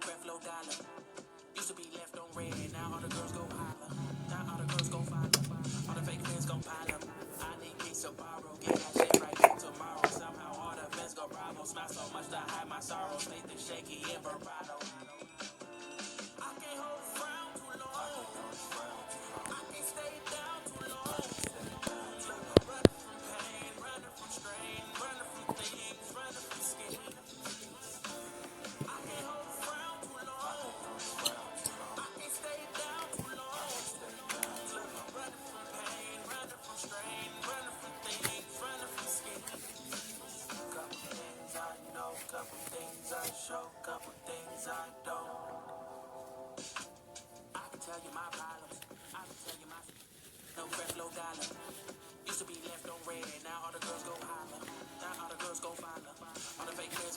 Creflo Dollar. Used to be left on red, now all the girls go holler. Now all the girls go follow. All the fake fans gon' pile up. I need peace to borrow. Get that shit right back tomorrow. Somehow all the fans go bravo. Smile so much to hide my sorrows. The shaky and vibrato.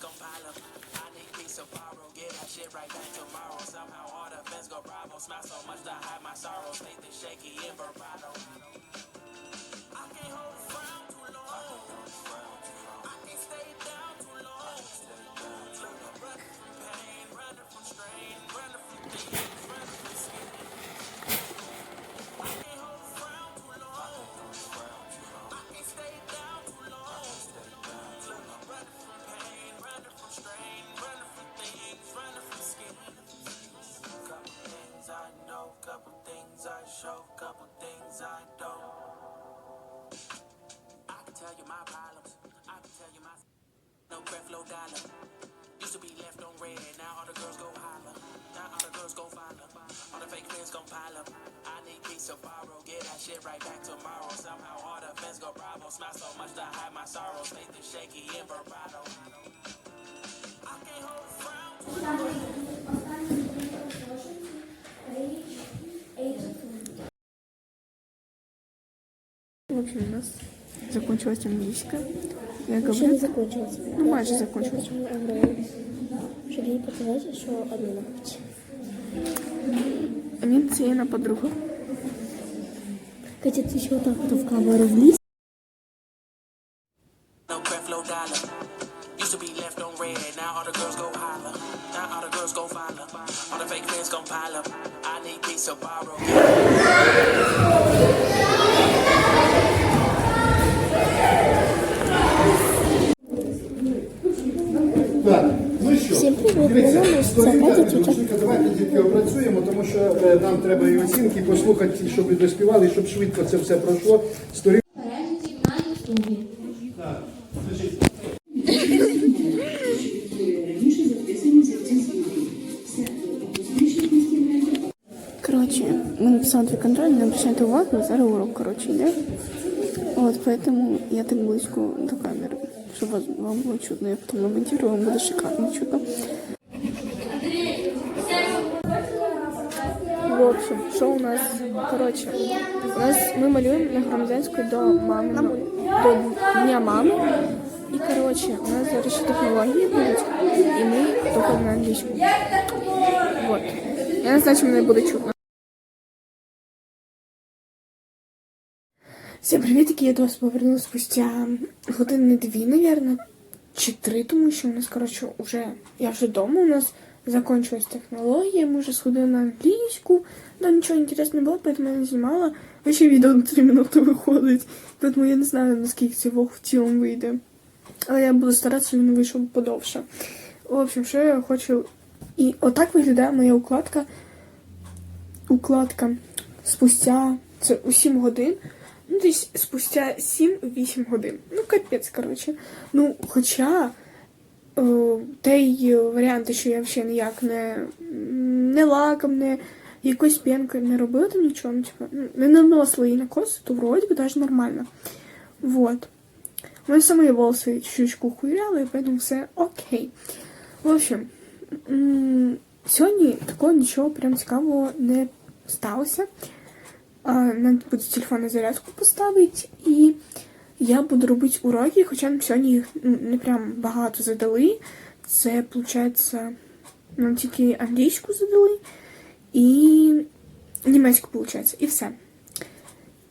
Gon' pile up. I need peace to borrow. Get that shit right back tomorrow. Somehow all the fans go bravo. Smile so much to hide my sorrows. Faith is shaky and vibrato. my problems. I can tell you my no Creflo Dollar. Used to be left on red, now all the girls go holler. Now all the girls go follow. All the fake fans gon' pile up. I need peace to borrow. Get that shit right back tomorrow. Somehow all the fans go bravo. Smile so much to hide my sorrows. Faith is shaky and vibrato. I can't hold a frown. В общем, у нас закончилась английская. Я Ще не говорю, закончилось. ну майже закончилась. Я хочу Аврору, щоб їй показати, що одну набуть. А мені це є подруга. Катя, ти ще отак то в камеру вліз. No Creflo Dollar. Used to be left on red, now all the girls go holler. Now all the girls go follow. All the fake fans gon' pile up. I need peace to borrow. дивіться, мене Настя, сторінка Катя, тітя. підручника, давайте дітки опрацюємо, тому що е, нам треба і оцінки послухати, щоб ви доспівали, щоб швидко це все пройшло. Сторін... переглядів на Ютубі. Короче, мы написали две контроль, не обращайте увагу, зараз урок, короче, йде. Вот, поэтому я так близко до камеры, чтобы вас- вам было чудно. Я потом намонтирую, вам будет шикарно чудно. Общем, що у нас? Коротше, у нас ми малюємо на громадянську до мами, до Дня мами. І коротше, у нас зараз ще технології будуть, і ми тільки на англійську. Вот. Я не знаю, чи мене буде чутно. Всім привіт, я до вас повернулася спустя години дві, наверное, чи три, тому що у нас, коротше, уже я вже вдома, у нас закончилась технологія, ми вже сходили на англійську, да нічого інтересного не було, поэтому я не знімала. Ще відео на 3 минути виходить, поэтому я не знаю, наскільки цей влог в цілому вийде. Але я буду старатися, він вийшов подовше. В общем, що я хочу. І отак виглядає моя укладка. Укладка спустя це у 7 годин. Ну, десь спустя 7-8 годин. Ну, капець, коротше. Ну, хоча той варіант, що я взагалі ніяк не, не лаком, не якоюсь пенкою не робила там нічого, ну, типу, ну, не наносила слої на коси, то вроде бы даже нормально. Вот. У меня самые волосы чуть-чуть ухуяли, поэтому все окей. В общем, м, сьогодні такого нічого прям цікавого не сталося. А, Надо буде телефон на зарядку поставити, і я буду робити уроки, хоча нам сьогодні їх не прям багато задали. Це, виходить, нам тільки англійську задали і німецьку, виходить, і все.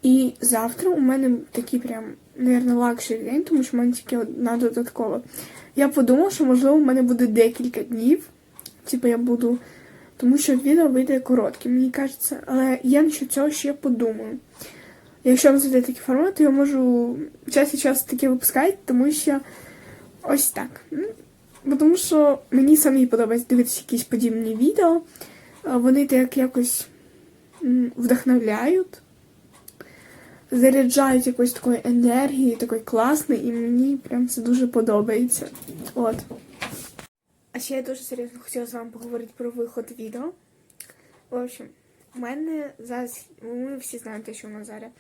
І завтра у мене такий прям, наверное, лакшері день, тому що в мене тільки одна додаткова. Я подумала, що можливо у мене буде декілька днів типу, я буду. Тому що відео вийде коротке, мені кажеться, але я насчет цього ще подумаю. Якщо вам зайде такий формат, то я можу час від часу таке випускати, тому що ось так. Бо Тому що мені самі подобається дивитися якісь подібні відео. Вони так якось вдохновляють, заряджають якоюсь такою енергією, такою класною, і мені прям це дуже подобається. От. А ще я дуже серйозно хотіла з вами поговорити про виход відео. В общем, у мене зараз, ми всі знаєте, що у нас зараз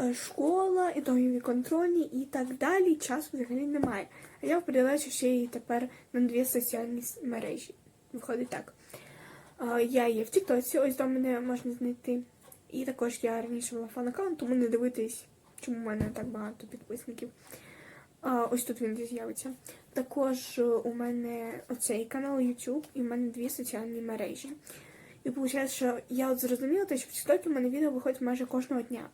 е, школа, ітогові контрольні і так далі. Часу взагалі немає. А я передачу ще й тепер на дві соціальні мережі. Виходить так. Е, Я є в Тіктоці, ось до мене можна знайти. І також я раніше була фан-аккаунт, тому не дивитись, чому в мене так багато підписників. Ось тут він з'явиться. Також е, у мене оцей канал YouTube і в мене дві соціальні мережі. І виходить, що я от зрозуміла, що в TikTok у мене відео виходить майже кожного дня.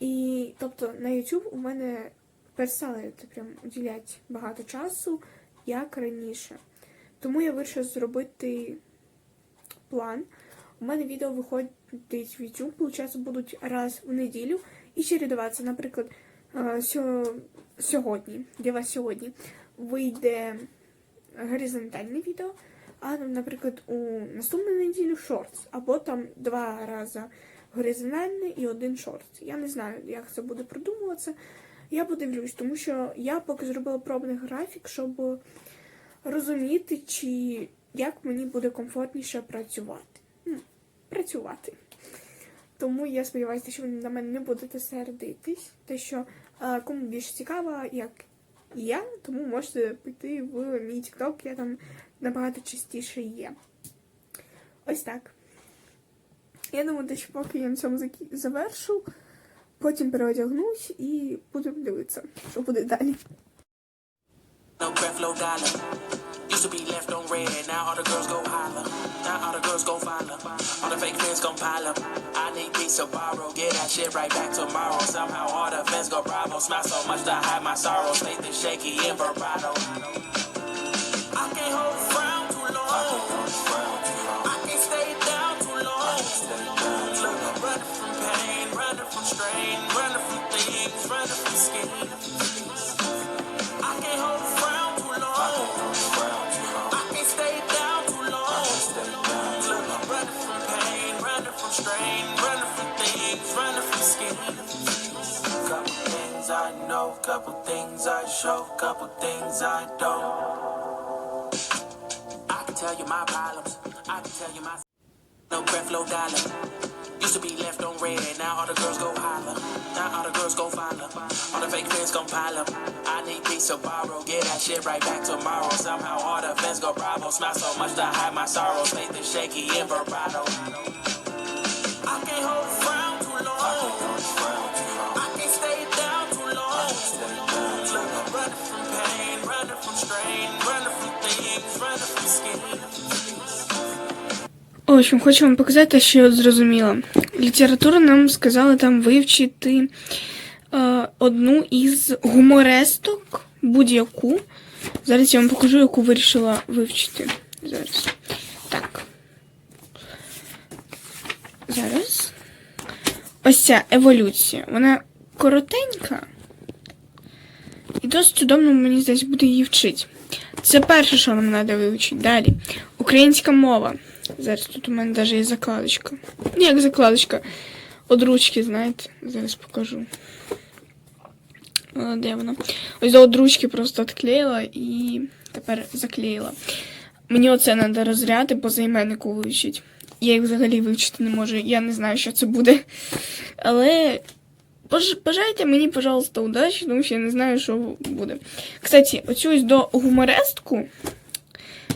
І тобто на YouTube у мене перестали прям уділяти багато часу, як раніше. Тому я вирішила зробити план. У мене відео виходить в YouTube, виходить, будуть раз в неділю і чередуватися. Наприклад, е, сьогодні, для вас сьогодні вийде горизонтальне відео, а, наприклад, у наступну неділю шортс, або там два рази горизонтальне і один шортс. Я не знаю, як це буде продумуватися. Я подивлюсь, тому що я поки зробила пробний графік, щоб розуміти, чи як мені буде комфортніше працювати. Ну, працювати. Тому я сподіваюся, що ви на мене не будете сердитись. Те, що е, кому більше цікаво, як я, тому можете піти в мій TikTok, я там набагато частіше є. Ось так. Я думаю, що поки я на цьому завершу, потім переодягнусь і будемо дивитися, що буде далі. No Creflo dollar. Used to be left on red, now all the girls go holler. Now all the girls go follow. All the fake fans gon' pile up. I need peace to borrow, get that shit right back tomorrow. Somehow all the fans go bravo. Smile so much to hide my sorrows. Faith is shaky and vibrato. I can't hold couple things I show, couple things I don't. I can tell you my problems. I can tell you my no Creflo dollar. Used to be left on red, now all the girls go holler. Now all the girls go follow. All the fake fans gon' pile up. I need peace to borrow, get that shit right back tomorrow. Somehow all the fans go bravo. Smile so much to hide my sorrows. Faith is shaky and vibrato. В общем, хочу вам показати, що я зрозуміла. Література нам сказала там вивчити е, одну із гуморесток, будь-яку. Зараз я вам покажу, яку вирішила вивчити. Зараз. Так. Зараз. Ось ця еволюція. Вона коротенька. І досить удобно, мені здається, буде її вчити. Це перше, що нам треба вивчити. Далі. Українська мова. Зараз тут у мене навіть є закладочка. Ні, як закладочка. От ручки, знаєте, зараз покажу. Де вона? Ось до от ручки просто відклеїла і тепер заклеїла. Мені оце треба розряди по займеннику вивчити. Я їх взагалі вивчити не можу. Я не знаю, що це буде. Але бажайте мені, пожалуйста, удачі, тому що я не знаю, що буде. Кстати, оцю ось до гуморестку.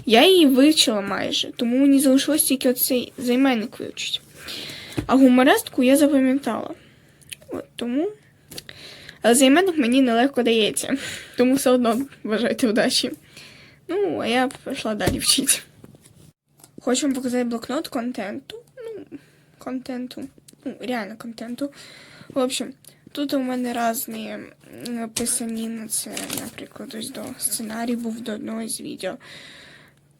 Я її вивчила майже, тому мені залишилось тільки оцей займенник вивчити. А гуморестку я запам'ятала. От тому. Але займенник мені нелегко дається. Тому все одно бажайте удачі. Ну, а я пішла далі вчити. Хочу вам показати блокнот контенту. Ну, контенту. Ну, реально контенту. В общем, тут у мене різні писані на це, наприклад, ось до сценарій був до одного з відео.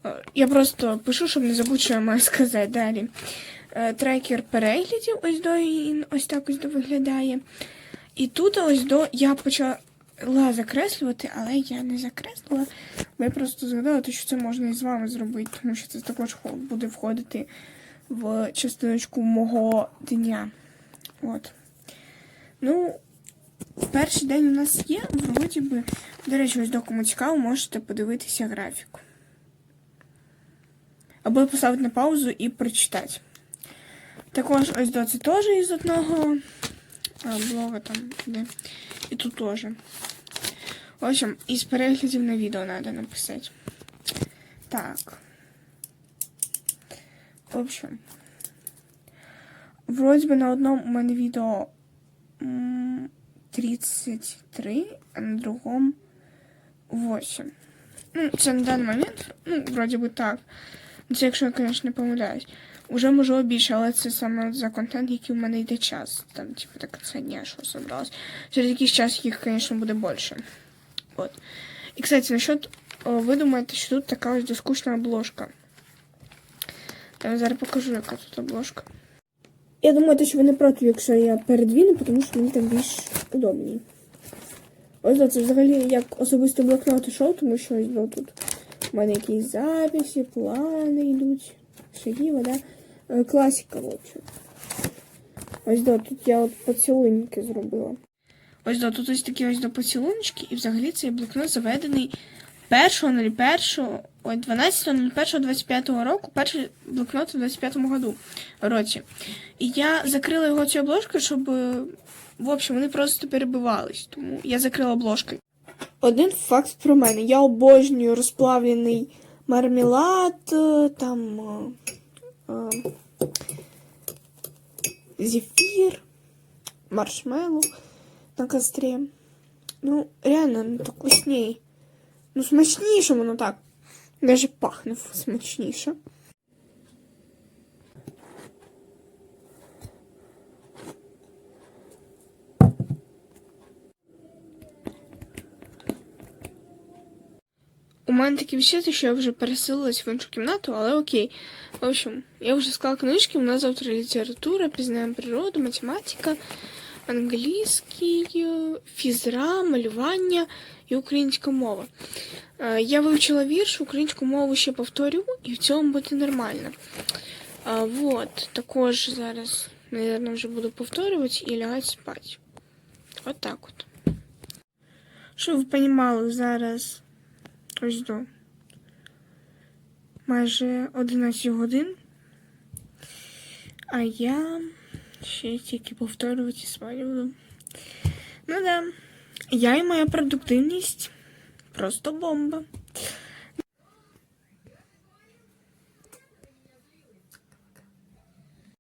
Е, Я просто пишу, щоб не забути, що я маю сказати далі. Е, Трекер переглядів, ось до ось так ось до виглядає. І тут ось до я почала закреслювати, але я не закреслила. Бо я просто згадала, що це можна і з вами зробити, тому що це також буде входити в частиночку мого дня. От. Ну, перший день у нас є, вроді би. До речі, ось до кому цікаво, можете подивитися графіку. Або поставити на паузу і прочитати. Також ось до це теж із одного а, блога там де. І тут теж. В общем, із переглядів на відео треба написати. Так. В общем. Вроді би на одному у мене відео м, 33, а на другому 8. Ну, це на даний момент, ну, вроді би так. Ну, Це якщо я, звісно, не помиляюсь. Уже можливо більше, але це саме за контент, який в мене йде час. Там, типу, так це дня, що собралось. Через якийсь час їх, звісно, буде більше. От. І, кстати, насчет, о, ви думаєте, що тут така ось доскучна обложка. Я вам зараз покажу, яка тут обложка. Я думаю, що ви не проти, якщо я передвіну, тому що мені так більш удобніше. Ось це взагалі як особисто блокнот ішов, тому що ось да, тут у мене якісь записи, плани йдуть, шаги, вода. Е, Класика, в общем. Ось да, тут я от поцілунки зробила. Ось да, тут ось такі ось до поцілуночки, і взагалі цей блокнот заведений 1.01, ой, 12.01.25 року, перший блокнот у 25-му году, році. І я закрила його цю обложкою, щоб, е, в общем, вони просто перебивались. Тому я закрила обложкою. Один факт про мене. Я обожнюю розплавлений мармелад, е, там е, е, зефір, маршмеллоу на кострі. Ну, реально, ну так вкусней. Ну, смачніше воно так. Даже пахне смачніше. Мене таке відчуття, що я вже переселилась в іншу кімнату, але окей. В общем, я вже склала книжки, у нас завтра література, пізнаємо природу, математика, англійський, е, фізра, малювання і українська мова. Е, Я вивчила вірш, українську мову ще повторю, і в цьому буде нормально. Вот, також зараз, наверное, вже буду повторювати і лягати спати. От так от. Щоб ви розуміли, зараз ось до майже 11 годин. А я ще тільки повторювати спати буду. Ну да. Я і моя продуктивність просто бомба.